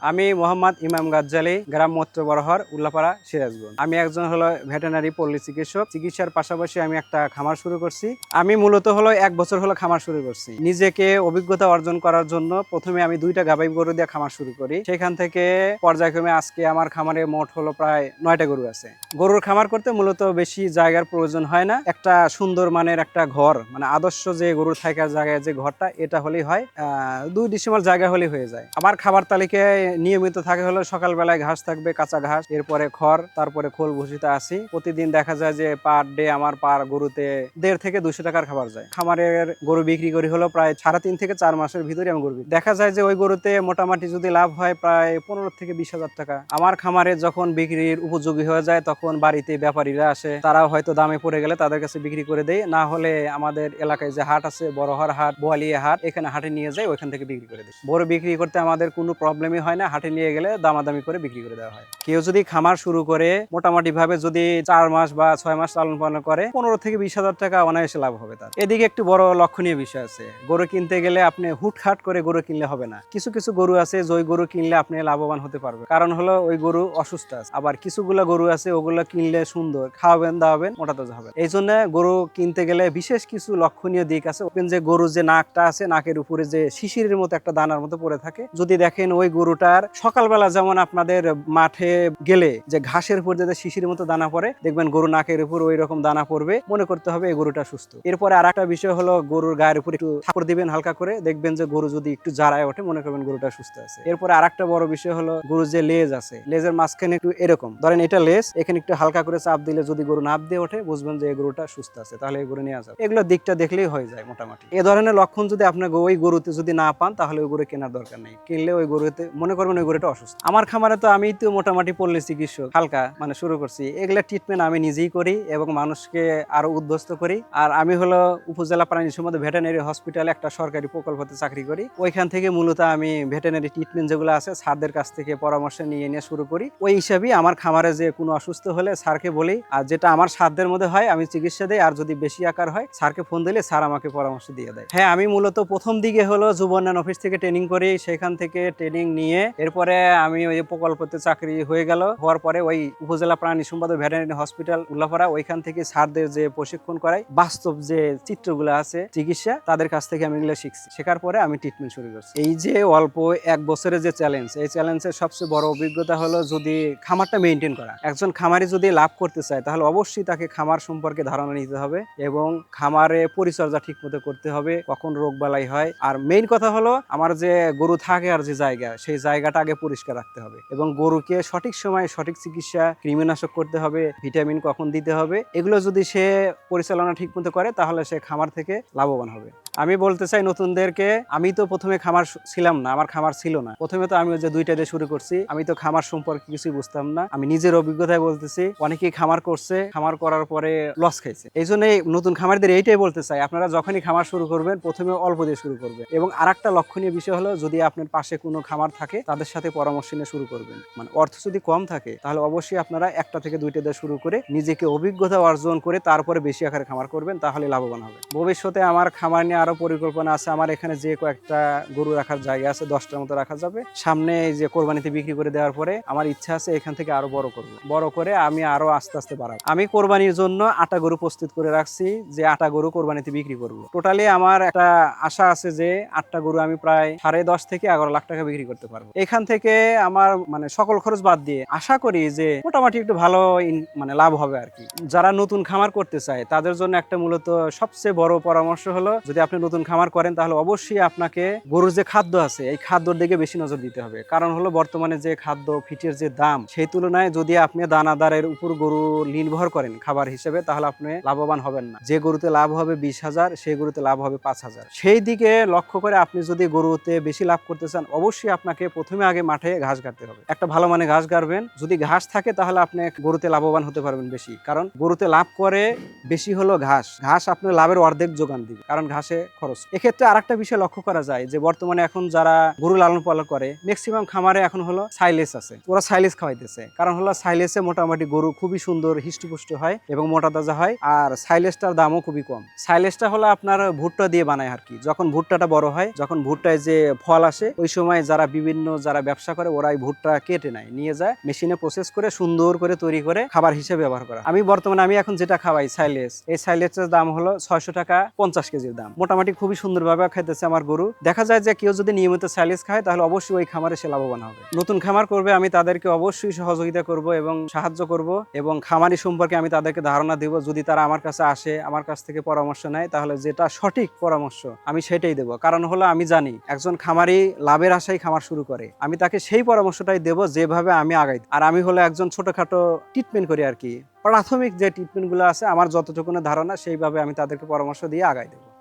আমি মোহাম্মদ ইমাম গাজ্জালি, গ্রাম মত্র বরহর উল্লাপাড়া, সিরাজগঞ্জ। আমি একজন হলো ভেটেনারি পল্লী চিকিৎসক। চিকিৎসার পাশাপাশি আমি একটা খামার শুরু করছি। আমি মূলত হলো এক বছর হলো খামার শুরু করছি। নিজেকে অভিজ্ঞতা অর্জন করার জন্য প্রথমে আমি দুইটা গাবাই গরু দিয়ে খামার শুরু করি। সেখান থেকে পর্যায়ক্রমে আজকে আমার খামারে মোট হলো প্রায় নয়টা গরু আছে। গরুর খামার করতে মূলত বেশি জায়গার প্রয়োজন হয় না। একটা সুন্দর মানের একটা ঘর মানে আদর্শ যে গরুর থাকার জায়গায় যে ঘরটা, এটা হলেই হয়। দুই ডিসিমাল জায়গা হলেই হয়ে যায়। আমার খাবার তালিকায় নিয়মিত থাকে হলো সকালবেলায় ঘাস থাকবে, কাঁচা ঘাস, এরপরে খড়, তারপরে খোল ভুসিতে আসি প্রতিদিন দেখা যায় যে পার ডে আমার পার গরুতে দেড় থেকে দুশো টাকার খাবার যায়। খামারের গরু বিক্রি করি হলো প্রায় সাড়ে তিন থেকে চার মাসের ভিতরে আমি গরু দেখা যায় যে ওই গরুতে মোটামুটি যদি লাভ হয় প্রায় পনেরো থেকে বিশ হাজার টাকা। আমার খামারে যখন বিক্রির উপযোগী হয়ে যায়, তখন বাড়িতে ব্যাপারীরা আসে। তারাও হয়তো দামে পড়ে গেলে তাদের কাছে বিক্রি করে দেয় না হলে আমাদের এলাকায় যে হাট আছে বড়হর হাট, বোয়ালিয়া হাট, এখানে হাটে নিয়ে যায় ওইখান থেকে বিক্রি করে দেয় বড় বিক্রি করতে আমাদের কোনো প্রবলেমই হয় না, হাটে নিয়ে গেলে দামাদামি করে বিক্রি করে দেওয়া হয়। কেউ যদি খামার শুরু করে মোটামুটি ভাবে যদি চার মাস বা ছয় মাস লালন পালন করে, পনেরো থেকে বিশ হাজার টাকা অনায়াসে লাভ হবে তার। এদিকে একটু বড় লক্ষণীয় বিষয় আছে। গরু কিনতে গেলে আপনি হুটখাট করে গরু কিনলে হবে না। কিছু কিছু গরু আছে যে গরু কিনলে আপনি লাভবান হতে পারবে কারণ হলো ওই গরু অসুস্থ আছে। আবার কিছুগুলো গরু আছে, ওগুলো কিনলে সুন্দর, খাওয়াবেন, দাওয়াবেন, মোটা তাজা হবে এই জন্য গরু কিনতে গেলে বিশেষ কিছু লক্ষণীয় দিক আছে। যে গরু যে নাকটা আছে, নাকের উপরে যে শিশিরের মতো একটা দানার মতো পড়ে থাকে। যদি দেখেন ওই গরুটার সকালবেলা যেমন আপনাদের মাঠে গেলে যে ঘাসের উপর যে শিশির মতো দানা পড়ে, দেখবেন গরু নাকের উপর ওই রকম দানা পড়বে। মনে করতে হবে এই গরুটা সুস্থ। এরপরে আর একটা বিষয় হলো গরুর গায়ের উপর একটু থাপড় দিবেন হালকা করে। দেখবেন যে গরু যদি একটু জারায় ওঠে, মনে করবেন গরুটা সুস্থ আছে। এরপরে আর একটা বড় বিষয় হলো গরুর যে লেজ আছে, লেজের মাঝখানে একটু এরকম। ধরেন এটা লেজ, এখানে একটু হালকা করে চাপ দিলে যদি গরু নাপ দিয়ে ওঠে, বুঝবেন যে এই গরুটা সুস্থ আছে, তাহলে এই গরু নিয়ে যাবে। এগুলো দিকটা দেখলেই হয়ে যায় মোটামুটি। এ ধরনের লক্ষণ যদি আপনার ওই গরুতে যদি না পান, তাহলে ওই গরু কেনার দরকার নেই। কিনলে ওই গরুতে মনে করবেন, ওই গরুটা অসুস্থ। আমার খামারে তো আমি তো মোটামুটি পল্লী চিকিৎসক, হালকা মানে শুরু করছি। এগুলা ট্রিটমেন্ট আমি নিজেই করি এবং মানুষকে আরও উদ্বস্ত করি। আর আমি হলো উপজেলা প্রাণী সম্পদ ভেটেনারি হসপিটালে একটা সরকারি প্রকল্পতে চাকরি করি। ওইখান থেকে মূলত আমি ভেটেনারি ট্রিটমেন্ট যেগুলো আছে, স্যারদের কাছ থেকে পরামর্শ নিয়ে নিয়ে শুরু করি। ওই হিসাবেই আমার খামারে যে কোনো অসুস্থ হলে স্যারকে বলি, আর যেটা আমার সাধ্যের মধ্যে হয়, আমি চিকিৎসা দিই, আর যদি বেশি আকার হয়, স্যারকে ফোন দিলে স্যার আমাকে পরামর্শ দিয়ে দেয়। হ্যাঁ আমি মূলত প্রথম দিকে হলো যুব অফিস থেকে ট্রেনিং করি। সেখান থেকে ট্রেনিং নিয়ে এরপরে আমি ওই প্রকল্পতে চাকরি হয়ে গেল। হওয়ার পরে ওই উপজেলা প্রাণী সম্পদ ভেটেরিনারি হসপিটাল উল্লাপাড়া, ওইখান থেকে স্যারদের যে প্রশিক্ষণ করাই, বাস্তব যে চিত্রগুলো আছে চিকিৎসা, তাদের কাছ থেকে আমি এগুলো শিখছি। শেখার পরে আমি ট্রিটমেন্ট শুরু করছি। এই যে অল্প এক বছরের যে চ্যালেঞ্জ এই চ্যালেঞ্জের সবচেয়ে বড় অভিজ্ঞতা হলো যদি খামারটা মেনটেন করা। একজন খামারি যদি লাভ করতে চায়, তাহলে অবশ্যই তাকে খামার সম্পর্কে ধারণা নিতে হবে এবং খামারে পরিচর্যা ঠিক মতো করতে হবে, কখন রোগ বালাই হয়। আর মেইন কথা হলো, আমার যে গরু থাকে আর যে জায়গা, সেই জায়গাটা আগে পরিষ্কার রাখতে হবে এবং গরুকে সঠিক সময়ে সঠিক চিকিৎসা, কৃমিনাশক করতে হবে, ভিটামিন কখন দিতে হবে, এগুলো যদি সে পরিচালনা ঠিক মতো করে তাহলে সে খামার থেকে লাভবান হবে। আমি বলতে চাই নতুনদেরকে, আমি তো প্রথমে খামার ছিলাম না, আমার খামার ছিল না। প্রথমে তো আমি যে দুইটা দিয়ে শুরু করছি, আমি তো খামার সম্পর্কে কিছুই বুঝতাম না। আমি নিজের অভিজ্ঞতায় বলতেছি, অনেকেই খামার করছে, খামার করার পরে লস খাইছে। এই জন্য নতুন খামারদের এইটাই বলতে চাই, আপনারা যখনই খামার শুরু করবেন, প্রথমে অল্প দিয়ে শুরু করবেন। এবং আর একটা লক্ষণীয় বিষয় হলো, যদি আপনার পাশে কোনো খামার থাকে, তাদের সাথে পরামর্শ নিয়ে শুরু করবেন। মানে অর্থ যদি কম থাকে, তাহলে অবশ্যই আপনারা একটা থেকে দুইটা দিয়ে শুরু করে, নিজেকে অভিজ্ঞতা অর্জন করে, তারপরে বেশি আকারে খামার করবেন, তাহলে লাভবান হবে ভবিষ্যতে আমার খামার নিয়ে আরও পরিকল্পনা আছে। আমার এখানে যে কয়েকটা গরু রাখার জায়গা আছে, দশটার মতো রাখা যাবে। সামনে যে কোরবানিতে বিক্রি করে দেওয়ার পরে আমার ইচ্ছা আছে এখান থেকে আরও বড় করব। বড় করে আমি আরও আস্তে আস্তে বাড়াবো। আমি কোরবানির জন্য আটা গরু প্রস্তুত করে রাখছি যে আটা গরু কোরবানিতে বিক্রি করব। টোটালি আমার একটা আশা আছে যে আটটা গরু আমি প্রায় সাড়ে দশ থেকে এগারো লাখ টাকা বিক্রি করতে পারব। এখান থেকে আমার মানে সকল খরচ বাদ দিয়ে আশা করি যে মোটামুটি একটু ভালো মানে লাভ হবে আর কি। যারা নতুন খামার করতে চায়, তাদের জন্য একটা মূলত সবচেয়ে বড় পরামর্শ হলো, যদি আপনি নতুন খামার করেন, তাহলে অবশ্যই আপনাকে গরুর যে খাদ্য আছে, এই খাদ্যর দিকে বেশি নজর দিতে হবে। কারণ হলো বর্তমানে যে খাদ্য ফিটের যে দাম, সেই তুলনায় যদি আপনি দানাদারের উপর গরু নির্ভর করেন খাবার হিসেবে, তাহলে আপনি লাভবান হবেন না। যে গরুতে লাভ হবে বিশ হাজার, সেই গরুতে লাভ হবে পাঁচ হাজার। সেই দিকে লক্ষ্য করে আপনি যদি গরুতে বেশি লাভ করতে চান, অবশ্যই আপনাকে প্রথমে আগে মাঠে ঘাস কাটতে হবে। একটা ভালো মানে ঘাস গাড়বেন। যদি ঘাস থাকে, তাহলে আপনি গরুতে লাভবান হতে পারবেন বেশি। কারণ গরুতে লাভ করে বেশি হলো ঘাস। ঘাস আপনার লাভের অর্ধেক যোগান দিবে। কারণ ঘাসে খরচ। এক্ষেত্রে আরেকটা বিষয় লক্ষ্য করা যায় যে, বর্তমানে এখন যারা গরু লালন পালন করে ম্যাক্সিমাম খামারে এখন হলো সাইলেস আছে। ওরা সাইলেস খাওয়াইতেছে। কারণ হলো সাইলেসে মোটামুটি গরু খুবই সুন্দর হিষ্টপুষ্ট হয় এবং মোটা তাজা হয়, আর সাইলেসটার দামও খুবই কম। সাইলেসটা হলো আপনার ভুট্টা দিয়ে বানায় আর কি। যখন ভুট্টাটা বড় হয়, যখন ভুট্টায় যে ফল আসে, ওই সময় যারা বিভিন্ন যারা ব্যবসা করে, ওরা এই ভুট্টা কেটে নেয়, নিয়ে যায় মেশিনে প্রসেস করে, সুন্দর করে তৈরি করে খাবার হিসেবে ব্যবহার করা। আমি বর্তমানে, আমি এখন যেটা খাওয়াই সাইলেস, এই সাইলেসের দাম হলো ছয়শো টাকা পঞ্চাশ কেজির দাম। মোটামুটি খুবই সুন্দরভাবে খাইতেছে আমার গরু। দেখা যায় যে কেউ যদি নিয়মিত সাইলেস খায়, তাহলে অবশ্যই ওই খামারে সে লাভবান হবে। নতুন খামার করবে, আমি তাদেরকে অবশ্যই সহযোগিতা করব এবং সাহায্য করব এবং খামারি সম্পর্কে আমি তাদেরকে ধারণা দেব। যদি তারা আমার কাছে আসে, আমার কাছ থেকে পরামর্শ নেয়, তাহলে যেটা সঠিক পরামর্শ আমি সেটাই দেব। কারণ হলো, আমি জানি একজন খামারি লাভের আশায় খামার শুরু করে। আমি তাকে সেই পরামর্শটাই দেব যেভাবে আমি আগাই। আর আমি হলো একজন ছোটখাটো ট্রিটমেন্ট করি আর কি। প্রাথমিক যে ট্রিটমেন্টগুলো আছে, আমার যতটুকু ধারণা, সেইভাবে আমি তাদেরকে পরামর্শ দিয়ে আগাই দেবো।